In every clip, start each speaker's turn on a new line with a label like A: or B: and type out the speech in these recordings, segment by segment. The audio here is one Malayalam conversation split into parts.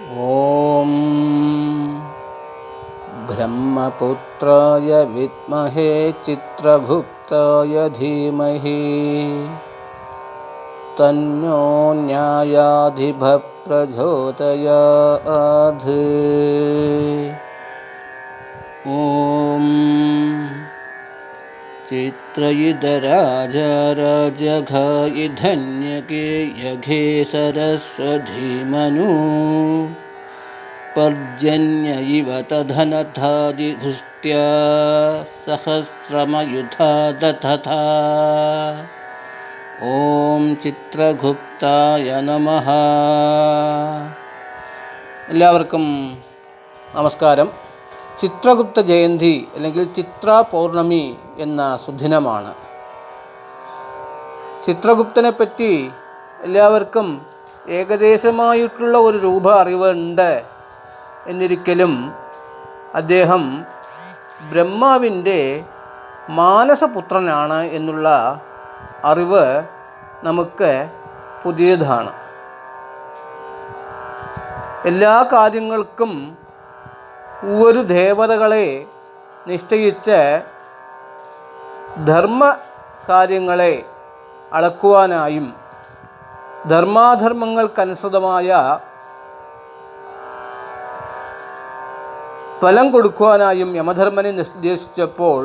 A: ॐ ब्रह्मपुत्राय विद्महे चित्रगुप्ताय धीमहि तन्नो न्यायाधिपः प्रचोदयात् ॐ चित्रयुधराजराजघायि धन्यके यघे सरस्वधीमनु पर्जन्य इव तधनथादिधृष्ट्या सहस्रमयुधा दधथा ഓം ചിത്രഗുപ്തായ നമ എല്ലാവർക്കും നമസ്കാരം ചിത്രഗുപ്ത ജയന്തി അല്ലെങ്കിൽ ചിത്ര പൗർണമി എന്ന സുദിനമാണ് ചിത്രഗുപ്തനെ പറ്റി എല്ലാവർക്കും ഏകദേശമായിട്ടുള്ള ഒരു രൂപ അറിവുണ്ട് എന്നിരിക്കലും അദ്ദേഹം ബ്രഹ്മാവിന്റെ മാനസപുത്രനാണ് എന്നുള്ള അറിവ് നമുക്ക് പുതിയതാണ്. എല്ലാ കാര്യങ്ങൾക്കും ഒരു ദേവതകളെ നിശ്ചയിച്ച് ധർമ്മ കാര്യങ്ങളെ അളക്കുവാനായും ധർമാധർമ്മങ്ങൾക്കനുസൃതമായ ഫലം കൊടുക്കുവാനായും യമധർമ്മനെ നിർദ്ദേശിച്ചപ്പോൾ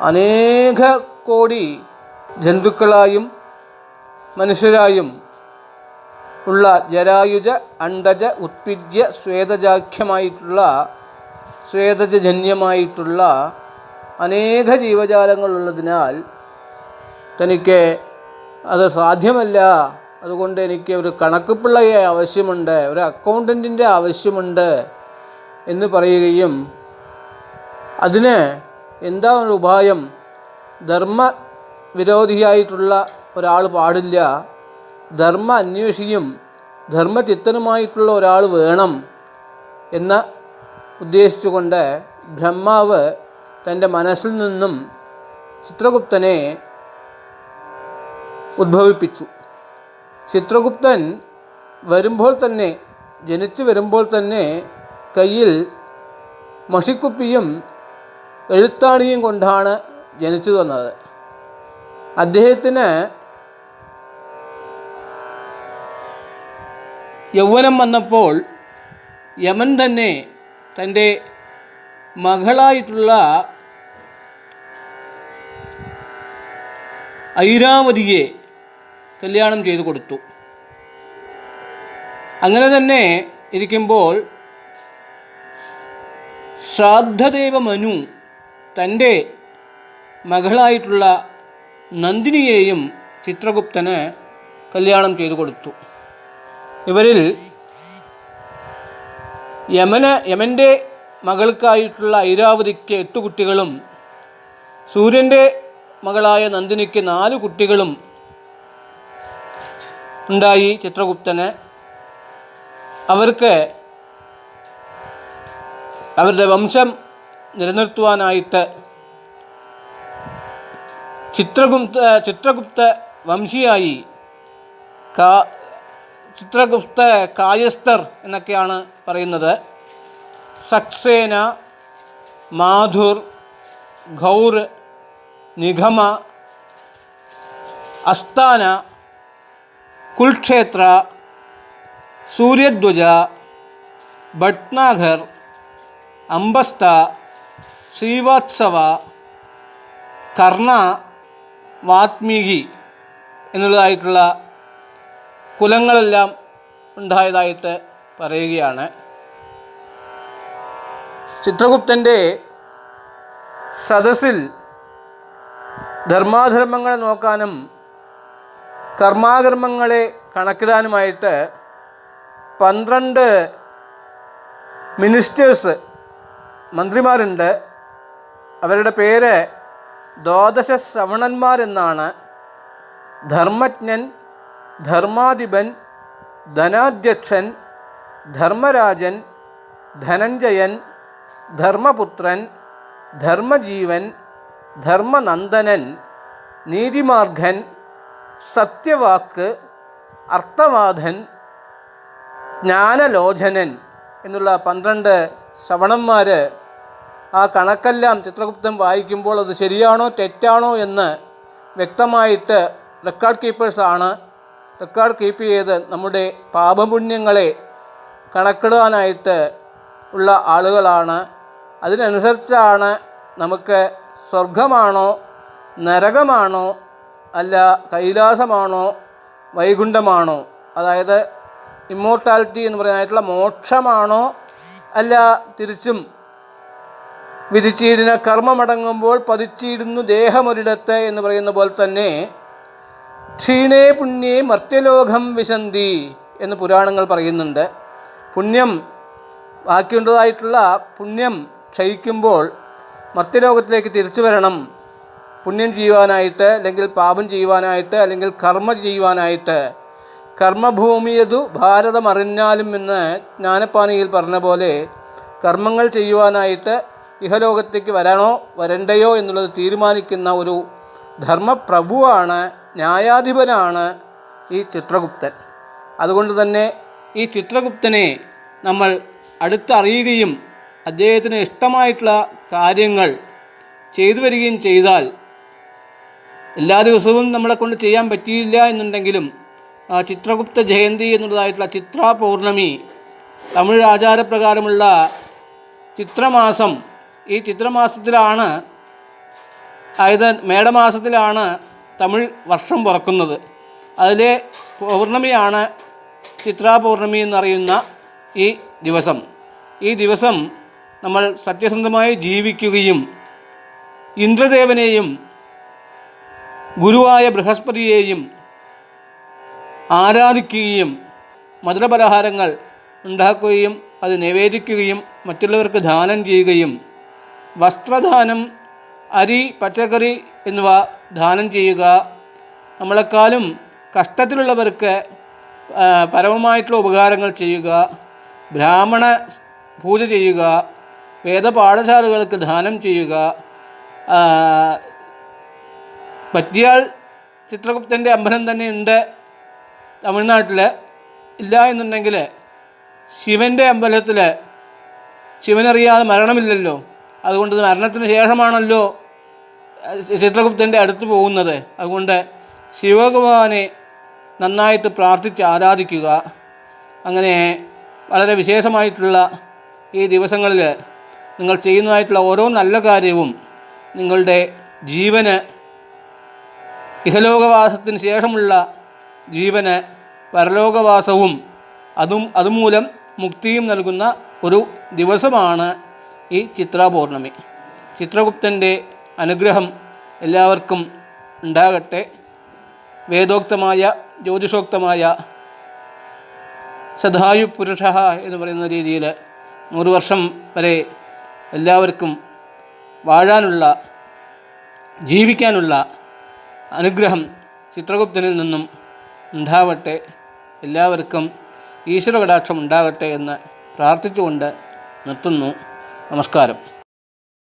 A: അനേക കോടി ജന്തുക്കളായും മനുഷ്യരായും ഉള്ള ജരായുജ അണ്ടജ ഉത്പിജ്യ സ്വേതജാഖ്യമായിട്ടുള്ള സ്വേതജജന്യമായിട്ടുള്ള അനേക ജീവജാലങ്ങളുള്ളതിനാൽ തനിക്ക് അത് സാധ്യമല്ല. അതുകൊണ്ട് എനിക്ക് ഒരു കണക്കുപിള്ളയെ ആവശ്യമുണ്ട് ഒരു അക്കൗണ്ടന്റിന്റെ ആവശ്യമുണ്ട് എന്ന് പറയുകയും അതിന് എന്താ ഒരു ഉപായം? ധർമ്മ വിരോധിയായിട്ടുള്ള ഒരാൾ പാടില്ല. ധർമ്മ അന്വേഷിയും ധർമ്മചിത്തനുമായിട്ടുള്ള ഒരാൾ വേണം എന്ന് ഉദ്ദേശിച്ചുകൊണ്ട് ബ്രഹ്മാവ് തന്റെ മനസ്സിൽ നിന്നും ചിത്രഗുപ്തനെ ഉദ്ഭവിപ്പിച്ചു. ചിത്രഗുപ്തൻ വരുമ്പോൾ തന്നെ ജനിച്ചു വരുമ്പോൾ തന്നെ കയ്യിൽ മഷിക്കുപ്പിയും എഴുത്താണിയും കൊണ്ടാണ് ജനിച്ചു തന്നത് അദ്ദേഹത്തിന് യൗവനം വന്നപ്പോൾ യമൻ തന്നെ തന്റെ മകളായിട്ടുള്ള ഐരാവതിയെ കല്യാണം ചെയ്തു കൊടുത്തു. അങ്ങനെ തന്നെ ഇരിക്കുമ്പോൾ ശ്രാദ്ധദേവ മനു തന്റെ മകളായിട്ടുള്ള നന്ദിനിയെയും ചിത്രഗുപ്തന് കല്യാണം ചെയ്തു കൊടുത്തു. ഇവരിൽ യമന യമന്റെ മകൾക്കായിട്ടുള്ള ഐരാവതിക്ക് എട്ട് കുട്ടികളും സൂര്യന്റെ മകളായ നന്ദിനിക്ക് നാല് കുട്ടികളും ഉണ്ടായി ചിത്രഗുപ്തന്. അവർക്ക് അവരുടെ വംശം നിലനിർത്തുവാനായിട്ട് ചിത്രഗുപ്ത ചിത്രഗുപ്ത വംശിയായി കാ ചിത്രഗുപ്ത കായസ്ഥർ എന്നൊക്കെയാണ് പറയുന്നത്. സക്സേന മാധുർ ഘൗർ നിഗമ അസ്ഥാന കുൽക്ഷേത്ര സൂര്യധ്വജ ഭട്നാഘർ അംബസ്ത ശ്രീവാത്സവ കർണ വാത്മീകി എന്നുള്ളതായിട്ടുള്ള കുലങ്ങളെല്ലാം ഉണ്ടായതായിട്ട് പറയുകയാണ്. ചിത്രഗുപ്തന്റെ സദസ്സിൽ ധർമാധർമ്മങ്ങളെ നോക്കാനും കർമാകർമ്മങ്ങളെ കണക്കിടാനുമായിട്ട് പന്ത്രണ്ട് മിനിസ്റ്റേഴ്സ് മന്ത്രിമാരുണ്ട്. അവരുടെ പേര് ദ്വാദശ ശ്രവണന്മാരെന്നാണ് ധർമ്മജ്ഞൻ ധർമാധിപൻ ധനാധ്യക്ഷൻ ധർമ്മരാജൻ ധനഞ്ജയൻ ധർമ്മപുത്രൻ ധർമ്മജീവൻ ധർമ്മനന്ദനൻ നീതിമാർഗൻ സത്യവാക്ക് അർത്ഥവാധൻ ജ്ഞാനലോചനൻ എന്നുള്ള പന്ത്രണ്ട് ശ്രവണന്മാർ ആ കണക്കെല്ലാം ചിത്രഗുപ്തൻ വായിക്കുമ്പോൾ അത് ശരിയാണോ തെറ്റാണോ എന്ന് വ്യക്തമായിട്ട് റെക്കോർഡ് കീപ്പേഴ്സാണ് റെക്കോർഡ് കീപ്പ് ചെയ്ത് നമ്മുടെ പാപപുണ്യങ്ങളെ കണക്കിടാനായിട്ട് ഉള്ള ആളുകളാണ്. അതിനനുസരിച്ചാണ് നമുക്ക് സ്വർഗമാണോ നരകമാണോ അല്ല കൈലാസമാണോ വൈകുണ്ഠമാണോ അതായത് ഇമ്മോർട്ടാലിറ്റി എന്ന് പറയാനായിട്ടുള്ള മോക്ഷമാണോ അല്ല തിരിച്ചും വിധിച്ചീടിന കർമ്മമടങ്ങുമ്പോൾ പതിച്ചിടുന്നു ദേഹമൊരിടത്ത് എന്ന് പറയുന്ന പോലെ തന്നെ ക്ഷീണേ പുണ്യേ മർത്യലോകം വിശന്തി എന്ന് പുരാണങ്ങൾ പറയുന്നുണ്ട്. പുണ്യം ബാക്കിയുണ്ടതായിട്ടുള്ള പുണ്യം ക്ഷയിക്കുമ്പോൾ മർത്യലോകത്തിലേക്ക് തിരിച്ചു വരണം പുണ്യം ചെയ്യുവാനായിട്ട് അല്ലെങ്കിൽ പാപം ചെയ്യുവാനായിട്ട് അല്ലെങ്കിൽ കർമ്മ ചെയ്യുവാനായിട്ട് കർമ്മഭൂമിയതു ഭാരതം അറിഞ്ഞാലും എന്ന് ജ്ഞാനപ്പാനിയിൽ പറഞ്ഞ പോലെ കർമ്മങ്ങൾ ചെയ്യുവാനായിട്ട് ഇഹലോകത്തേക്ക് വരണോ വരണ്ടയോ എന്നുള്ളത് തീരുമാനിക്കുന്ന ഒരു ധർമ്മപ്രഭുവാണ് ന്യായാധിപനാണ് ഈ ചിത്രഗുപ്തൻ. അതുകൊണ്ട് തന്നെ ഈ ചിത്രഗുപ്തനെ നമ്മൾ അടുത്തറിയുകയും അദ്ദേഹത്തിന് ഇഷ്ടമായിട്ടുള്ള കാര്യങ്ങൾ ചെയ്തു വരികയും ചെയ്താൽ എല്ലാ ദിവസവും നമ്മളെ കൊണ്ട് ചെയ്യാൻ പറ്റിയില്ല എന്നുണ്ടെങ്കിലും ചിത്രഗുപ്ത ജയന്തി എന്നുള്ളതായിട്ടുള്ള ചിത്ര പൗർണമി തമിഴ് ആചാരപ്രകാരമുള്ള ചിത്രമാസം ഈ ചിത്രമാസത്തിലാണ് അതായത് മേടമാസത്തിലാണ് തമിഴ് വർഷം പിറക്കുന്നത്. അതിലെ പൗർണമിയാണ് ചിത്രാ പൗർണമി എന്നറിയുന്ന ഈ ദിവസം. ഈ ദിവസം നമ്മൾ സത്യസന്ധമായി ജീവിക്കുകയും ഇന്ദ്രദേവനെയും ഗുരുവായ ബൃഹസ്പതിയെയും ആരാധിക്കുകയും മധുരപലഹാരങ്ങൾ ഉണ്ടാക്കുകയും അത് നിവേദിക്കുകയും മറ്റുള്ളവർക്ക് ദാനം ചെയ്യുകയും വസ്ത്രദാനം അരി പച്ചക്കറി എന്നിവ ദാനം ചെയ്യുക. നമ്മളെക്കാളും കഷ്ടത്തിലുള്ളവർക്ക് പരമമായിട്ടുള്ള ഉപകാരങ്ങൾ ചെയ്യുക. ബ്രാഹ്മണ പൂജ ചെയ്യുക. വേദപാഠശാലകൾക്ക് ദാനം ചെയ്യുക. പറ്റിയാൽ ചിത്രഗുപ്തന്റെ അമ്പലം തന്നെ ഉണ്ട് തമിഴ്നാട്ടിൽ ഇല്ല എന്നുണ്ടെങ്കിൽ ശിവന്റെ അമ്പലത്തിൽ ശിവനറിയാതെ മരണമില്ലല്ലോ. അതുകൊണ്ട് മരണത്തിന് ശേഷമാണല്ലോ ചിത്രഗുപ്തന്റെ അടുത്ത് പോകുന്നത്. അതുകൊണ്ട് ശിവഭഗവാനെ നന്നായിട്ട് പ്രാർത്ഥിച്ച് ആരാധിക്കുക. അങ്ങനെ വളരെ വിശേഷമായിട്ടുള്ള ഈ ദിവസങ്ങളിൽ നിങ്ങൾ ചെയ്യുന്നതായിട്ടുള്ള ഓരോ നല്ല കാര്യവും നിങ്ങളുടെ ജീവന് ഇഹലോകവാസത്തിന് ശേഷമുള്ള ജീവന് പരലോകവാസവും അതും അതുമൂലം മുക്തിയും നൽകുന്ന ഒരു ദിവസമാണ് ഈ ചിത്രാപൗർണമി. ചിത്രഗുപ്തന്റെ അനുഗ്രഹം എല്ലാവർക്കും ഉണ്ടാകട്ടെ. വേദോക്തമായ ജ്യോതിഷോക്തമായ സദായു പുരുഷ എന്ന് പറയുന്ന രീതിയിൽ നൂറ് വർഷം വരെ എല്ലാവർക്കും വാഴാനുള്ള ജീവിക്കാനുള്ള അനുഗ്രഹം ചിത്രഗുപ്തനിൽ നിന്നും ഉണ്ടാവട്ടെ. എല്ലാവർക്കും ഈശ്വര കടാക്ഷം ഉണ്ടാകട്ടെ എന്ന് പ്രാർത്ഥിച്ചുകൊണ്ട് നിർത്തുന്നു. നമസ്കാരം.